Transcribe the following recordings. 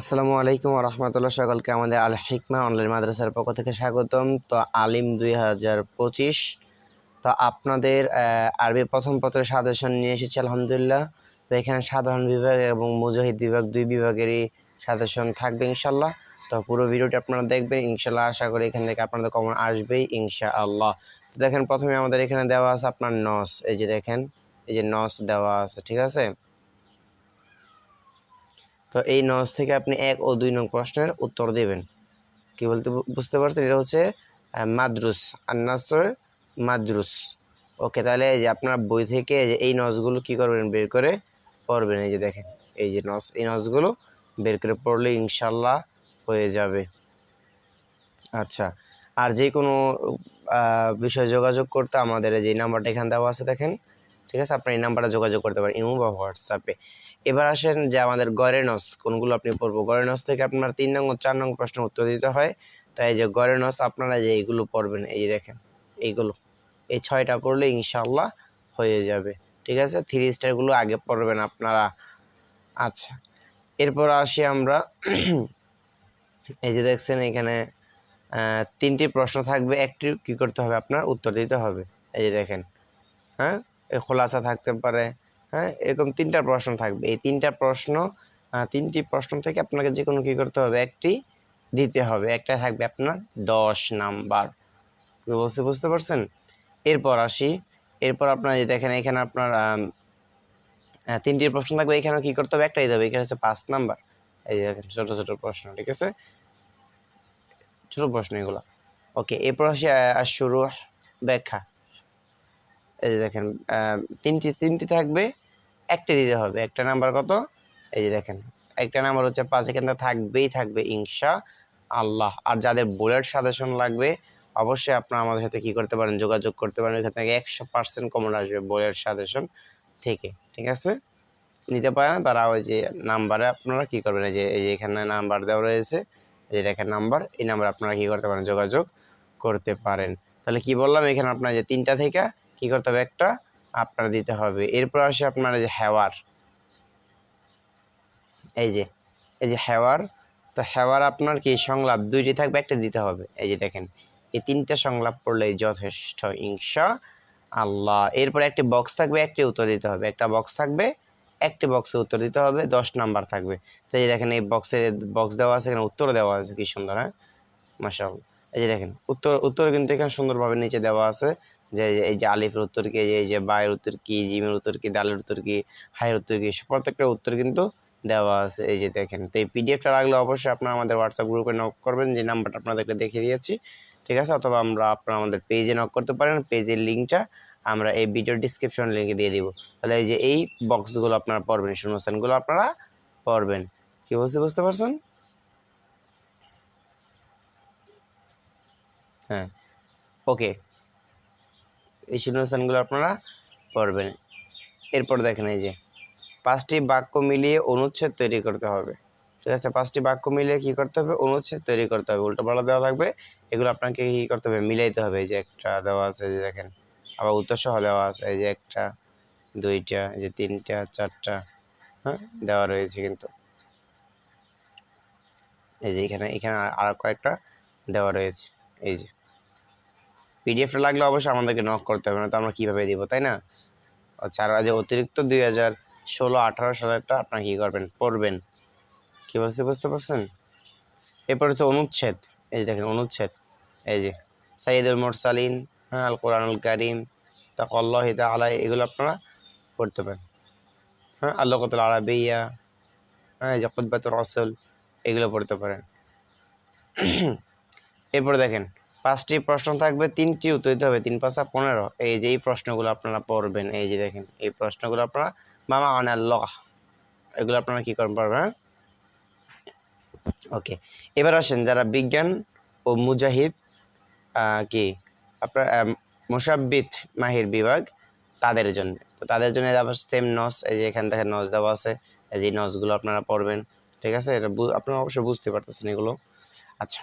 আসসালামু আলাইকুম রহমতুল্লাহ সকলকে আমাদের আল হিকমা অনলাইন মাদ্রাসার পক্ষ থেকে স্বাগতম। তো আলিম দুই হাজার পঁচিশ। তো আপনাদের আরবি প্রথম পত্রের সাজেশন নিয়ে এসেছি, আলহামদুলিল্লাহ। তো এখানে সাধারণ বিভাগ এবং মুজাহিদ বিভাগ দুই বিভাগেরই সাজেশন থাকবে ইনশাল্লাহ তো পুরো ভিডিওটি আপনারা দেখবেন ইনশাল্লাহ আশা করি এখান থেকে আপনাদের কমন আসবেই ইনশাআল্লাহ। তো দেখেন, প্রথমে আমাদের এখানে দেওয়া আছে আপনার নস। এই যে দেখেন, এই যে নস দেওয়া আছে, ঠিক আছে? তো এই নজ থেকে আপনি এক ও দুই নং প্রশ্নের উত্তর দেবেন। কি বলতে বুঝতে পারছেন? এটা হচ্ছে মাদ্রুস, আন্নাসর মাদ্রুস। ওকে, তাহলে যে আপনার বই থেকে যে এই নজগুলো কি করবেন? বের করে পড়বেন। এই যে দেখেন, এই যে নজ, এই নজগুলো বের করে পড়লে ইনশাল্লাহ হয়ে যাবে। আচ্ছা আর যে কোনো বিষয়ে যোগাযোগ করতে আমাদের যে নাম্বারটা এখানে দেওয়া আছে, দেখেন। ঠিক আছে? আপনি এই নাম্বারটা যোগাযোগ করতে পারেন। ইমো বা হোয়াটসঅ্যাপে। এবার আসেন যে আমাদের গড়ের নস কোনগুলো আপনি পড়ব? গড়ের নস থেকে আপনার তিন নং ও চার নং প্রশ্ন উত্তর দিতে হয়। তাই যে গড়ের নস আপনারা যে এইগুলো পড়বেন, এই যে দেখেন, এইগুলো। এই ছয়টা পড়লে ইনশাল্লাহ হয়ে যাবে। ঠিক আছে? থ্রি স্টারগুলো আগে পড়বেন আপনারা। আচ্ছা এরপর আসি আমরা। এই যে দেখছেন এখানে তিনটি প্রশ্ন থাকবে, একটি কি করতে হবে আপনার? উত্তর দিতে হবে। এই যে দেখেন হ্যাঁ? খোলাসা থাকতে পারে। হ্যাঁ এরকম তিনটা প্রশ্ন থাকবে। এই তিনটা প্রশ্ন তিনটি প্রশ্ন থেকে আপনাকে যে কোনো কী করতে হবে? একটি দিতে হবে। একটা থাকবে আপনার দশ নাম্বার। বলছি বুঝতে পারছেন? এরপর আসি। এরপর আপনার যে দেখেন এখানে আপনার আম, তিনটি প্রশ্ন থাকবে। এখানে কী করতে হবে? একটাই দিতে হবে এখানে হচ্ছে পাঁচ নাম্বার। এই দেখেন ছোট ছোট প্রশ্ন ঠিক আছে? ছোট প্রশ্ন এগুলো। ওকে এরপর আসি শুরু ব্যাখ্যা। এই যে দেখেন তিনটি তিনটি থাকবে, একটা দিতে হবে। একটা নাম্বার কত? এই যে দেখেন, একটা নাম্বার হচ্ছে পাঁচ, এখানে থাকবেই থাকবে, ইনশা আল্লাহ। আর যাদের বুলেট সাজেশন লাগবে, অবশ্যই আপনারা আমাদের সাথে কি করতে পারেন, যোগাযোগ করতে পারেন। এখান থেকে একশো পার্সেন্ট কমন আসবে বুলেট সাজেশন থেকে, ঠিক আছে? নিতে পারে না তারা ওই যে নাম্বারে আপনারা কি করবেন, এই যে এই যে এখানে নাম্বার দেওয়া রয়েছে, এই দেখেন নাম্বার এই নাম্বার আপনারা কি করতে পারেন, যোগাযোগ করতে পারেন। তাহলে কি বললাম, এখানে আপনার যে তিনটা থেকে কি করতে হবে? একটা আপনার দিতে হবে। এরপর আসে আপনার যে হেওয়ার এই যে এই যে হেওয়ার তো হেওয়ার আপনার কি? সংলাপ দুইটি থাকবে, একটা দিতে হবে। এই যে দেখেন, এই তিনটা সংলাপ পড়লেই যথেষ্ট ইনশা আল্লাহ। এরপর একটি বক্স থাকবে, একটি উত্তর দিতে হবে। একটা বক্স থাকবে, একটি বক্সে উত্তর দিতে হবে, দশ নাম্বার থাকবে। তো এই যে দেখেন, এই বক্সে বক্স দেওয়া আছে, এখানে উত্তর দেওয়া আছে, কি সুন্দর হ্যাঁ? মাসাল এই যে দেখেন, উত্তর উত্তর কিন্তু এখানে সুন্দরভাবে নিচে দেওয়া আছে। যে এই যে আলিফের উত্তর কি, এই যে- বায়ের উত্তর কি, জিমের উত্তর কি, দালের উত্তর কি হায়ের উত্তর কি প্রত্যেকটা উত্তর কিন্তু দেওয়া আছে। এই যে দেখেন, তো এই পিডিএফটা লাগলে অবশ্যই আপনারা আমাদের হোয়াটসঅ্যাপ গ্রুপে নক করবেন, যে নাম্বারটা আপনাদেরকে দেখিয়ে দিয়েছি। ঠিক আছে? অথবা আমরা আপনারা আমাদের পেজে নক করতে পারেন পেজের লিঙ্কটা আমরা এই ভিডিও ডিসক্রিপশন লিঙ্কে দিয়ে দিব। তাহলে এই যে এই বক্সগুলো আপনারা পড়বেন, শূন্যস্থানগুলো আপনারা পড়বেন। কি বলতে বুঝতে পারছেন? হ্যাঁ। ওকে এই শূন্যস্থানগুলো আপনারা পড়বেন। এরপর দেখেন এই যে, পাঁচটি বাক্য মিলিয়ে অনুচ্ছেদ তৈরি করতে হবে। ঠিক আছে, পাঁচটি বাক্য মিলিয়ে কি করতে হবে? অনুচ্ছেদ তৈরি করতে হবে। উল্টো পাল্টা দেওয়া থাকবে, এগুলো আপনাকে কি করতে হবে? মিলাইতে হবে। এই যে একটা দেওয়া আছে যে দেখেন, আবার উত্তর সহ দেওয়া আছে, এই যে একটা, দুইটা, এই যে তিনটা, চারটা হ্যাঁ দেওয়া রয়েছে কিন্তু। এই যে এখানে এখানে আর কয়েকটা দেওয়া রয়েছে। এই যে পিডিএফটা লাগলে অবশ্যই আমাদেরকে নক করতে হবে না তো আমরা কীভাবে দিব, তাই না? আচ্ছা আর যে অতিরিক্ত দুই হাজার ষোলো, আঠারো সালেরটা আপনারা কী করবেন? পড়বেন। কী বলতে বুঝতে পারছেন? এরপর হচ্ছে অনুচ্ছেদ। এই যে দেখেন, অনুচ্ছেদ। এই যে সাইদুল মোরসালিন হ্যাঁ আল কোরআনুল কারিম তা কল্লাহ আলাই এগুলো আপনারা পড়তে পারেন। হ্যাঁ আল্লাহ কতুল আরবিয়া হ্যাঁ এই যে খুদ্বাতুর রসুল, এগুলো পড়তে পারেন। এরপর দেখেন পাঁচটি প্রশ্ন থাকবে তিনটি উত্তর দিতে হবে তিন পাঁচা পনেরো। এই যে এই প্রশ্নগুলো আপনারা পড়বেন এই যে দেখেন এই প্রশ্নগুলো আপনারা মামা আনাল্লাহ এগুলো আপনারা কী করবেন পারবেন হ্যাঁ? ওকে এবার আসেন যারা বিজ্ঞান ও মুজাহিদ কি আপনার আহ, মুসাব্বিত মাহির বিভাগ তাদের জন্য। তো তাদের জন্য আবার সেম নস এই যে এখান থেকে নস দেওয়া আছে এই যে নসগুলো আপনারা পড়বেন ঠিক আছে? এটা আপনারা অবশ্যই বুঝতে পারতেছেন এগুলো। আচ্ছা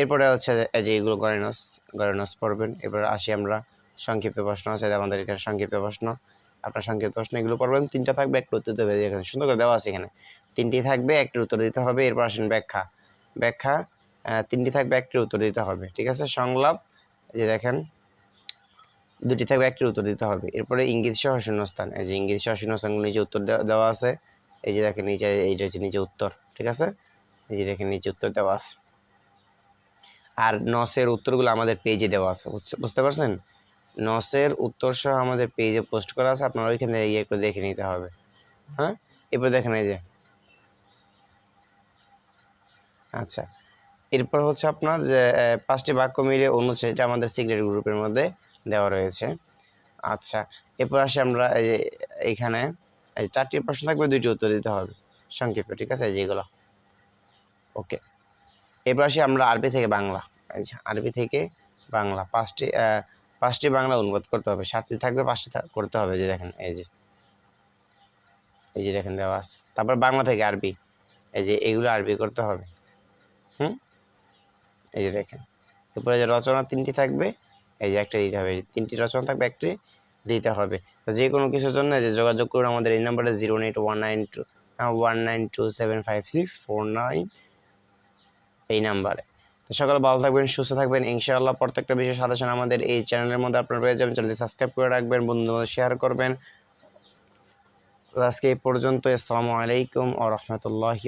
এরপরে হচ্ছে যে- এগুলো গরেনস গরেনস পড়বেন এবার আসি আমরা, সংক্ষিপ্ত প্রশ্ন আছে আমাদের এখানে সংক্ষিপ্ত প্রশ্ন। আপনার সংক্ষিপ্ত প্রশ্ন এগুলো পড়বেন, তিনটা থাকবে, একটা উত্তর দেবে এখানে সুন্দর করে দেওয়া আছে এখানে। তিনটি থাকবে একটির উত্তর দিতে হবে, এরপর আসেন ব্যাখ্যা। ব্যাখ্যা তিনটি থাকবে একটির উত্তর দিতে হবে, ঠিক আছে? সংলাপ যে দেখেন, দুটি থাকবে, একটির উত্তর দিতে হবে। এরপরে ইঙ্গিত সহ শূন্যস্থান, এই যে ইঙ্গিত সহ শূন্যস্থানগুলো নিচে উত্তর দেওয়া আছে। এই যে দেখেন নিচে এইটা হচ্ছে নিচে উত্তর, ঠিক আছে? এই যে দেখেন, নিচে উত্তর দেওয়া আছে। আর নসের উত্তরগুলো আমাদের পেজে দেওয়া আছে বুঝতে- পারছেন? নসের উত্তর সহ আমাদের পেজে পোস্ট করা আছে, আপনারা ওইখানে ইয়ে করে দেখে নিতে হবে। হ্যাঁ? এরপর দেখেন এই যে। আচ্ছা। এরপর হচ্ছে আপনার যে পাঁচটি বাক্য মিলে অনুচ্ছেদ এটা আমাদের সিক্রেট গ্রুপের মধ্যে দেওয়া রয়েছে। আচ্ছা। এরপর আসি আমরা এই যে এইখানে এই চারটি প্রশ্ন থাকবে, দুইটি উত্তর দিতে হবে। সংক্ষেপে, ঠিক আছে? যেগুলো ওকে। এরপর আসি আমরা আরবি থেকে বাংলা আরবি থেকে বাংলা, পাঁচটি পাঁচটি বাংলা অনুবাদ করতে হবে, সাতটি থাকবে, পাঁচটি করতে হবে, যে দেখেন, এই যে এই যে দেখেন দেওয়া আছে। তারপর বাংলা থেকে আরবি, এই যে এগুলো আরবি করতে হবে, হুম? এই যে দেখেন, এরপরে যে রচনা তিনটি থাকবে, এই যে একটা দিতে হবে, তিনটি রচনা থাকবে, একটি দিতে হবে। তো যে কোনো কিছুর জন্য, যে যোগাযোগ করুন আমাদের এই নাম্বারে, zero eight one nine two one nine two seven five six four nine এই নাম্বারে। তো সকালে ভালো থাকবেন, সুস্থ থাকবেন। ইনশাআল্লাহ প্রত্যেকটা বিষয় সাজেশন আমাদের এই চ্যানেলের মধ্যে আপনারা পেয়ে যাবেন। চ্যানেলটি সাবস্ক্রাইব করে রাখবেন বন্ধু শেয়ার করবেন। আজকে এই পর্যন্ত আসসালামু আলাইকুম ও রহমতুল্লাহি